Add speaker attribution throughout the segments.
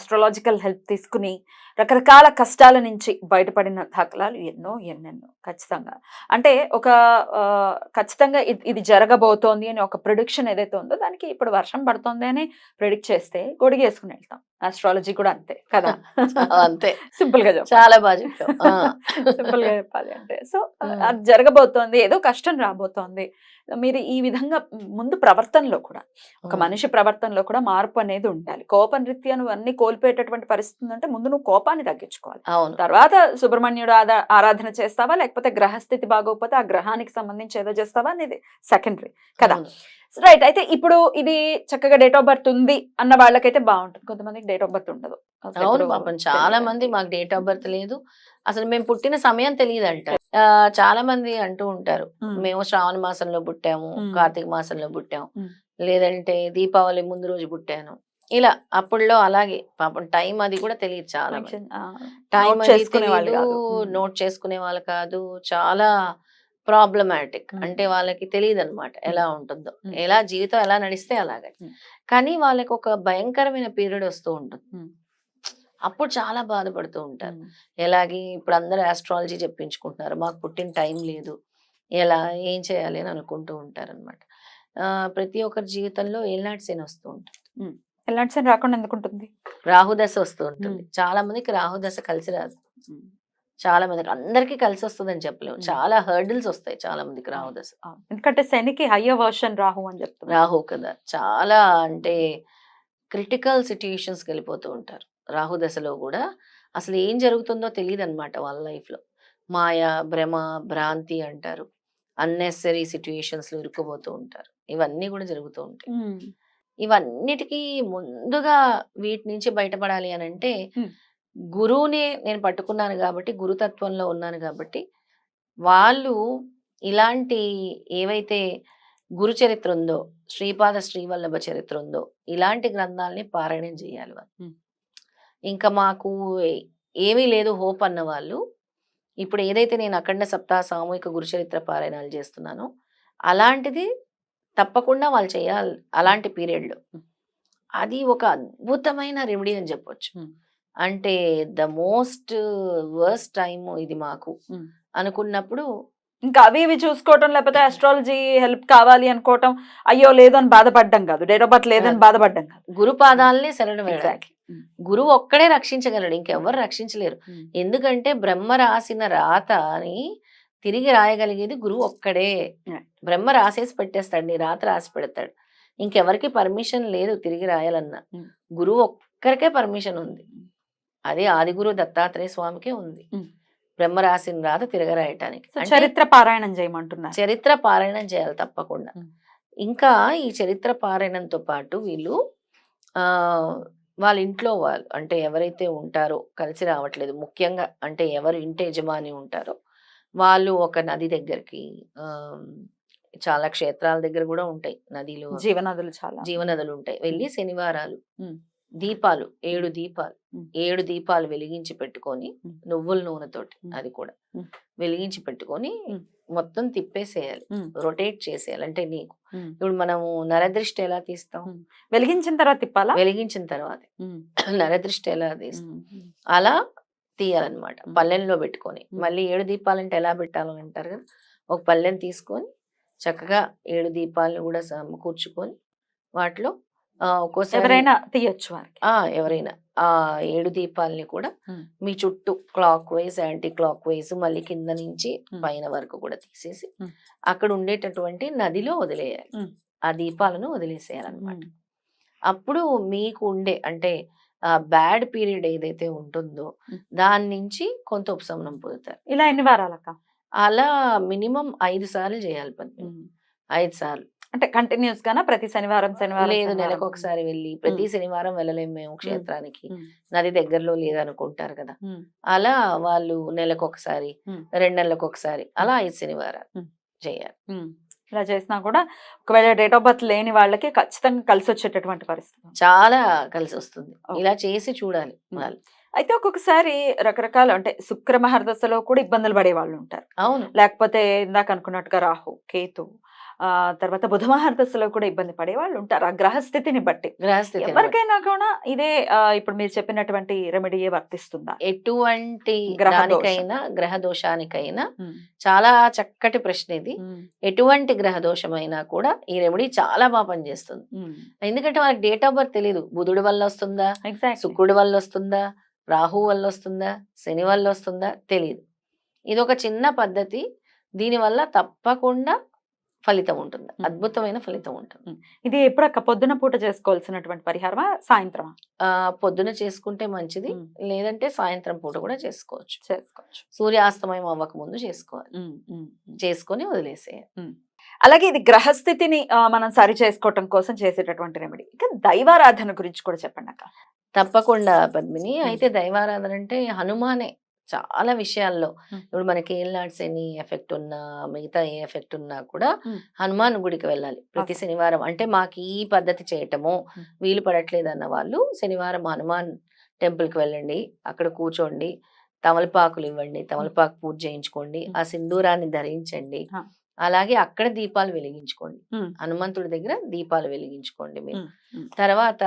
Speaker 1: Astrological help తీసుకుని రకరకాల కష్టాల నుంచి బయటపడిన దాఖలాలు ఎన్నో ఎన్నెన్నో. ఖచ్చితంగా. అంటే ఒక ఖచ్చితంగా ఇది- ఇది జరగబోతోంది అని ఒక ప్రిడిక్షన్ ఏదైతే ఉందో దానికి ఇప్పుడు వర్షం పడుతోంది అని ప్రిడిక్ట్ చేస్తే గొడిగేసుకుని వెళ్తాం. ఆస్ట్రాలజీ కూడా అంతే కదా.
Speaker 2: అంతే.
Speaker 1: సింపుల్గా
Speaker 2: చాలా బాగా.
Speaker 1: సింపుల్గా చెప్పాలి అంటే. సో. అది జరగబోతోంది ఏదో కష్టం రాబోతోంది. మీరు ఈ విధంగా ముందు ప్రవర్తనలో కూడా ఒక. మనిషి ప్రవర్తనలో కూడా మార్పు అనేది ఉండాలి. కోపం రీత్యా నువ్వు అన్ని కోల్పోయేటటువంటి పరిస్థితి ఉందంటే ముందు నువ్వు కోపాన్ని తగ్గించుకోవాలి. తర్వాత సుబ్రహ్మణ్యుడు ఆరాధన చేస్తావా? లేకపోతే గ్రహస్థితి బాగోకపోతే ఆ గ్రహానికి సంబంధించి ఏదో చేస్తావా? అనేది సెకండరీ కదా. రైట్ అయితే ఇప్పుడు ఇది చక్కగా డేట్ ఆఫ్ బర్త్ ఉంది అన్న వాళ్ళకైతే బాగుంటుంది కొంతమందికి డేట్ ఆఫ్ బర్త్ ఉండదు
Speaker 2: అవును పాపం చాలా. మంది మాకు డేట్ ఆఫ్ బర్త్ లేదు అసలు మేము పుట్టిన సమయం తెలియదంట ఆ, చాలా మంది అంటూ ఉంటారు. మేము శ్రావణ మాసంలో పుట్టాము. కార్తీక మాసంలో పుట్టాము. లేదంటే దీపావళి ముందు రోజు పుట్టాను ఇలా అప్పుడులో అలాగే పాపం టైం అది కూడా తెలియదు చాలా టైం. నోట్ చేసుకునే వాళ్ళు కాదు చాలా ప్రాబ్లమాటిక్. అంటే వాళ్ళకి తెలియదు అనమాట ఎలా ఉంటుందో. ఎలా జీవితం ఎలా నడిస్తే అలాగే. కానీ వాళ్ళకి ఒక భయంకరమైన పీరియడ్ వస్తూ ఉంటుంది. అప్పుడు చాలా బాధపడుతూ ఉంటారు. ఎలాగే ఇప్పుడు అందరూ ఆస్ట్రాలజీ చెప్పించుకుంటున్నారు మాకు పుట్టిన టైం లేదు ఎలా ఏం చేయాలి అని అనుకుంటూ ఉంటారు అనమాట ప్రతి ఒక్కరి జీవితంలో ఏనాటి శని వస్తూ ఉంటుంది
Speaker 1: ఎలాంటి సరే రాకుండా ఎందుకు ఉంటుంది
Speaker 2: రాహుదశ వస్తూ ఉంటుంది. చాలా మందికి రాహుదశ కలిసి రాదు. చాలా మందికి అందరికీ కలిసి వస్తుందని చెప్పలేము. చాలా హర్డిల్స్ వస్తాయి చాలా మందికి రాహుదశ
Speaker 1: ఆ, ఎందుకంటే శనికి హయ్యర్ వర్షన్ రాహు అని చెప్తున్నారు.
Speaker 2: రాహు కదా. చాలా అంటే క్రిటికల్ సిచ్యుయేషన్స్కి వెళ్ళిపోతూ ఉంటారు. రాహు దశలో కూడా అసలు ఏం జరుగుతుందో తెలియదు అనమాట వాళ్ళ లైఫ్లో. మాయ భ్రమ భ్రాంతి అంటారు. అన్నెసరీ సిచ్యుయేషన్స్లో ఇరుక్కుపోతూ ఉంటారు. ఇవన్నీ కూడా జరుగుతూ ఉంటాయి. ఇవన్నిటికీ ముందుగా వీటి నుంచి బయటపడాలి అని అంటే. గురువునే నేను పట్టుకున్నాను కాబట్టి గురుతత్వంలో ఉన్నాను కాబట్టి వాళ్ళు ఇలాంటి ఏవైతే గురు చరిత్ర ఉందో శ్రీపాద శ్రీవల్లభ చరిత్ర ఉందో ఇలాంటి గ్రంథాలని పారాయణం చేయాలి వాళ్ళు. ఇంకా మాకు ఏమీ లేదు హోప్ అన్న వాళ్ళు ఇప్పుడు ఏదైతే నేను అఖండ సప్తాహ సామూహిక గురు చరిత్ర పారాయణాలు చేస్తున్నానో అలాంటిది తప్పకుండా వాళ్ళు చేయాలి అలాంటి పీరియడ్లో. అది ఒక అద్భుతమైన రెమెడీ అని చెప్పొచ్చు. అంటే ద మోస్ట్ వర్స్ట్ టైం ఇది మాకు. అనుకున్నప్పుడు
Speaker 1: ఇంకా అవి ఇవి చూసుకోవటం లేకపోతే అస్ట్రాలజీ హెల్ప్ కావాలి అనుకోవటం అయ్యో లేదు అని బాధపడ్డం కాదు. డేట్ ఆఫ్ బర్త్ లేదని. బాధపడ్డం కాదు.
Speaker 2: గురు పాదాలనే శరణం
Speaker 1: ఎగ్జాక్ట్లీ
Speaker 2: గురువు ఒక్కడే రక్షించగలడు. ఇంకెవ్వరు రక్షించలేరు. ఎందుకంటే బ్రహ్మ రాసిన రాతని తిరిగి రాయగలిగేది గురువు ఒక్కడే. బ్రహ్మ రాసేసి పెట్టేస్తాడు. నీ రాత రాసి పెడతాడు. ఇంకెవరికి పర్మిషన్ లేదు తిరిగి రాయాలన్నా. గురువు ఒక్కరికే పర్మిషన్ ఉంది. అది ఆది గురువు దత్తాత్రేయ స్వామికే ఉంది. బ్రహ్మ రాసిన రాత తిరగరాయటానికి.
Speaker 1: చరిత్ర పారాయణం చేయమంటున్నారు.
Speaker 2: చరిత్ర పారాయణం చేయాలి తప్పకుండా. ఇంకా ఈ చరిత్ర పారాయణంతో పాటు వీళ్ళు ఆ వాళ్ళ ఇంట్లో వాళ్ళు అంటే ఎవరైతే ఉంటారో కలిసి రావట్లేదు ముఖ్యంగా అంటే ఎవరు ఇంటి యజమాని ఉంటారో వాళ్ళు ఒక నది దగ్గరికి ఆ చాలా క్షేత్రాల దగ్గర కూడా ఉంటాయి నదిలు
Speaker 1: జీవనదులు చాలా.
Speaker 2: జీవనదులు ఉంటాయి. వెళ్ళి శనివారాలు. దీపాలు ఏడు దీపాలు. ఏడు దీపాలు వెలిగించి పెట్టుకొని. నువ్వుల నూనెతోటి. అది కూడా. వెలిగించి పెట్టుకొని. మొత్తం తిప్పేసేయాలి రొటేట్ చేసేయాలి అంటే నీకు ఇప్పుడు మనము నరదృష్టి ఎలా తీస్తాం.
Speaker 1: వెలిగించిన తర్వాత తిప్పాలా
Speaker 2: వెలిగించిన తర్వాత నరదృష్టి ఎలా తీస్తాం. అలా తీయాలన్నమాట
Speaker 1: మ్మ్.
Speaker 2: పల్లెంలో పెట్టుకొని. మళ్ళీ ఏడు దీపాలంటే ఎలా పెట్టాలని అంటారు కదా ఒక పల్లెం తీసుకొని చక్కగా ఏడు దీపాలను కూడా కూర్చుకొని వాటిలో ఒక్కోసారి
Speaker 1: ఎవరైనా తీయొచ్చు
Speaker 2: ఎవరైనా ఆ ఏడు దీపాలని కూడా. మీ చుట్టూ clockwise anticlockwise మళ్ళీ కింద నుంచి. పైన వరకు కూడా తీసేసి. అక్కడ ఉండేటటువంటి నదిలో వదిలేయాలి. ఆ దీపాలను వదిలేసేయాలన్నమాట అప్పుడు మీకు ఉండే అంటే బ్యాడ్ పీరియడ్ ఏదైతే ఉంటుందో. దాని నుంచి కొంత ఉపశమనం పొందుతారు
Speaker 1: ఇలా ఎన్ని వారాలక్క
Speaker 2: అలా మినిమం ఐదు సార్లు చేయాలి
Speaker 1: ఉమ్.
Speaker 2: ఐదు సార్లు
Speaker 1: అంటే కంటిన్యూస్ గానా ప్రతి శనివారం శనివారం
Speaker 2: లేదు? నెలకు ఒకసారి వెళ్ళి ప్రతి శనివారం వెళ్ళలేము మేము క్షేత్రానికి. నది దగ్గరలో లేదనుకుంటారు కదా. అలా వాళ్ళు నెలకు ఒకసారి. రెండు నెలలకు ఒకసారి అలా ఐదు శనివారాలు. చేయాలి.
Speaker 1: ఇలా చేసినా కూడా ఒకవేళ డేట్ ఆఫ్ బర్త్ లేని వాళ్ళకి ఖచ్చితంగా కలిసి వచ్చేటటువంటి పరిస్థితి
Speaker 2: చాలా కలిసి వస్తుంది. ఇలా చేసి చూడాలి. వాళ్ళు
Speaker 1: అయితే ఒక్కొక్కసారి రకరకాల అంటే శుక్ర మహర్దశలో కూడా ఇబ్బందులు పడే వాళ్ళు ఉంటారు.
Speaker 2: అవును.
Speaker 1: లేకపోతే ఇందాక అనుకున్నట్టుగా రాహు కేతు ఆ తర్వాత బుధ మహర్దశలో కూడా ఇబ్బంది పడే వాళ్ళు ఉంటారు. ఆ గ్రహస్థితిని బట్టి
Speaker 2: గ్రహస్థితి.
Speaker 1: ఎవరికైనా కూడా ఇదే ఇప్పుడు మీరు చెప్పినటువంటి రెమెడీయే వర్తిస్తుందా?
Speaker 2: ఎటువంటి
Speaker 1: గ్రహ దోషం.
Speaker 2: దానికైనా గ్రహ దోషానికైనా చాలా చక్కటి ప్రశ్న ఇది. ఎటువంటి గ్రహ దోషమైనా కూడా ఈ రెమెడీ చాలా బాగా పనిచేస్తుంది. ఎందుకంటే మనకి డేట్ ఆఫ్ బర్త్ తెలియదు బుధుడి వల్ల వస్తుందా? శుక్రుడి వల్ల వస్తుందా? రాహు వల్ల వస్తుందా శని వల్ల వస్తుందా తెలియదు ఇది ఒక చిన్న పద్ధతి. దీనివల్ల తప్పకుండా ఫలితం ఉంటుంది. అద్భుతమైన ఫలితం ఉంటుంది.
Speaker 1: ఇది ఎప్పుడక్క పొద్దున పూట చేసుకోవాల్సినటువంటి పరిహారమా సాయంత్రమా?
Speaker 2: ఆ పొద్దున చేసుకుంటే మంచిది. లేదంటే సాయంత్రం పూట కూడా చేసుకోవచ్చు.
Speaker 1: చేసుకోవచ్చు.
Speaker 2: సూర్యాస్తమయం అవ్వక ముందు చేసుకోవాలి చేసుకొని వదిలేసేయాలి.
Speaker 1: అలాగే ఇది గ్రహస్థితిని మనం సరి చేసుకోవటం కోసం చేసేటటువంటి రెమెడీ ఇంకా దైవారాధన గురించి కూడా చెప్పండి అక్క
Speaker 2: తప్పకుండా పద్మిని అయితే దైవారాధన అంటే హనుమానే చాలా విషయాల్లో. ఇప్పుడు మనకి ఏళ్ళనాడు శని ఎఫెక్ట్ ఉన్నా మిగతా ఏ ఎఫెక్ట్ ఉన్నా కూడా. హనుమాన్ గుడికి వెళ్ళాలి ప్రతి. శనివారం అంటే మాకు ఈ పద్ధతి చేయటము. వీలు పడట్లేదు అన్న వాళ్ళు శనివారం హనుమాన్ టెంపుల్కి వెళ్ళండి అక్కడ కూర్చోండి తమలపాకులు ఇవ్వండి తమలపాకు పూజ చేయించుకోండి. ఆ సింధూరాన్ని ధరించండి. అలాగే అక్కడ దీపాలు వెలిగించుకోండి. హనుమంతుడి దగ్గర దీపాలు వెలిగించుకోండి మీరు. తర్వాత.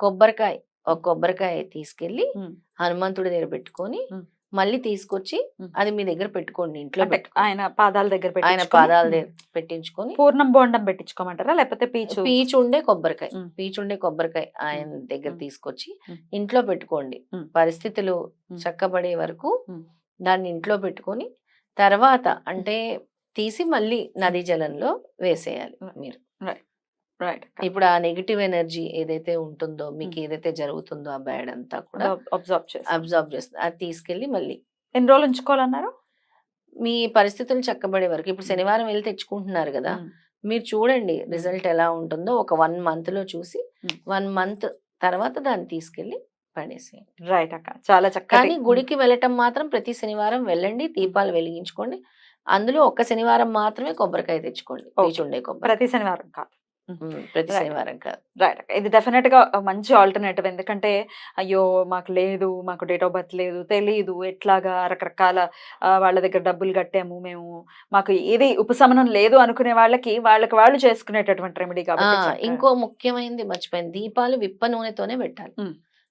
Speaker 2: కొబ్బరికాయ ఒక కొబ్బరికాయ
Speaker 1: తీసుకెళ్ళి.
Speaker 2: హనుమంతుడి దగ్గర పెట్టుకొని. మళ్ళీ తీసుకొచ్చి. అది మీ దగ్గర పెట్టుకోండి ఇంట్లో.
Speaker 1: ఆయన పాదాల దగ్గర
Speaker 2: ఆయన పాదాల దగ్గర పెట్టించుకొని
Speaker 1: పూర్ణం బోండం పెట్టించుకోమంటారా లేకపోతే పీచు
Speaker 2: పీచు ఉండే కొబ్బరికాయ. పీచు ఉండే కొబ్బరికాయ ఆయన. దగ్గర. తీసుకొచ్చి. ఇంట్లో పెట్టుకోండి. పరిస్థితులు. చక్కబడే వరకు. దాన్ని ఇంట్లో పెట్టుకొని తర్వాత అంటే తీసి మళ్ళీ నదీ జలంలో వేసేయాలి. మీరు
Speaker 1: రైట్
Speaker 2: ఇప్పుడు ఆ నెగిటివ్ ఎనర్జీ ఏదైతే ఉంటుందో మీకు ఏదైతే జరుగుతుందో ఆ బ్యాడ్ అంతా కూడా
Speaker 1: అబ్జర్వ్ చేసి
Speaker 2: అబ్జర్వ్ చేస్తుంది అది తీసుకెళ్ళి మళ్ళీ.
Speaker 1: ఎన్ని రోజులు ఉంచుకోవాలన్నారు?
Speaker 2: మీ పరిస్థితులు చక్కబడే వరకు ఇప్పుడు శనివారం వెళ్ళి తెచ్చుకుంటున్నారు కదా
Speaker 1: ఉమ్.
Speaker 2: మీరు చూడండి రిజల్ట్ ఎలా ఉంటుందో ఒక వన్ మంత్లో చూసి
Speaker 1: Hmm.
Speaker 2: వన్ మంత్ తర్వాత దాన్ని తీసుకెళ్ళి పడేసేయండి.
Speaker 1: రైట్ అక్క. చాలా చక్కటి
Speaker 2: కానీ గుడికి వెళ్ళటం మాత్రం ప్రతి శనివారం వెళ్ళండి దీపాలు వెలిగించుకోండి. అందులో ఒక్క శనివారం మాత్రమే కొబ్బరికాయ తెచ్చుకోండి. పీచుండే కొబ్బరి.
Speaker 1: ప్రతి శనివారం కాదు.
Speaker 2: ప్రతి. శనివారం కాదు.
Speaker 1: రైట్. ఇది డెఫినెట్గా మంచి ఆల్టర్నేటివ్. ఎందుకంటే అయ్యో! మాకు లేదు మాకు డేట్ ఆఫ్ బర్త్ లేదు తెలియదు ఎట్లాగా రకరకాల వాళ్ళ దగ్గర డబ్బులు కట్టాము మేము. మాకు ఏది ఉపశమనం లేదు అనుకునే వాళ్ళకి వాళ్ళకి వాళ్ళు చేసుకునేటటువంటి రెమెడీ కాబట్టి
Speaker 2: ఇంకో ముఖ్యమైనది మర్చిపోయింది దీపాలు విప్ప నూనెతోనే పెట్టాలి.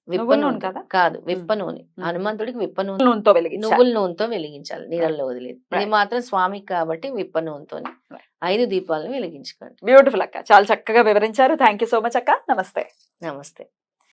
Speaker 2: విప్ప నూనె
Speaker 1: కదా?
Speaker 2: కాదు విప్ప నూనె. హనుమంతుడికి విప్ప నూనె.
Speaker 1: నూనెతో వెలిగించాలి.
Speaker 2: నువ్వుల నూనెతో వెలిగించాలి. నీళ్ళల్లో వదిలేదు. ఇది. మాత్రం స్వామికి కాబట్టి విప్ప
Speaker 1: Right.
Speaker 2: ఐదు దీపాలను వెలిగించుకోండి.
Speaker 1: బ్యూటిఫుల్ అక్క. చాలా చక్కగా వివరించారు. థ్యాంక్ సో మచ్ అక్క. నమస్తే.
Speaker 2: నమస్తే.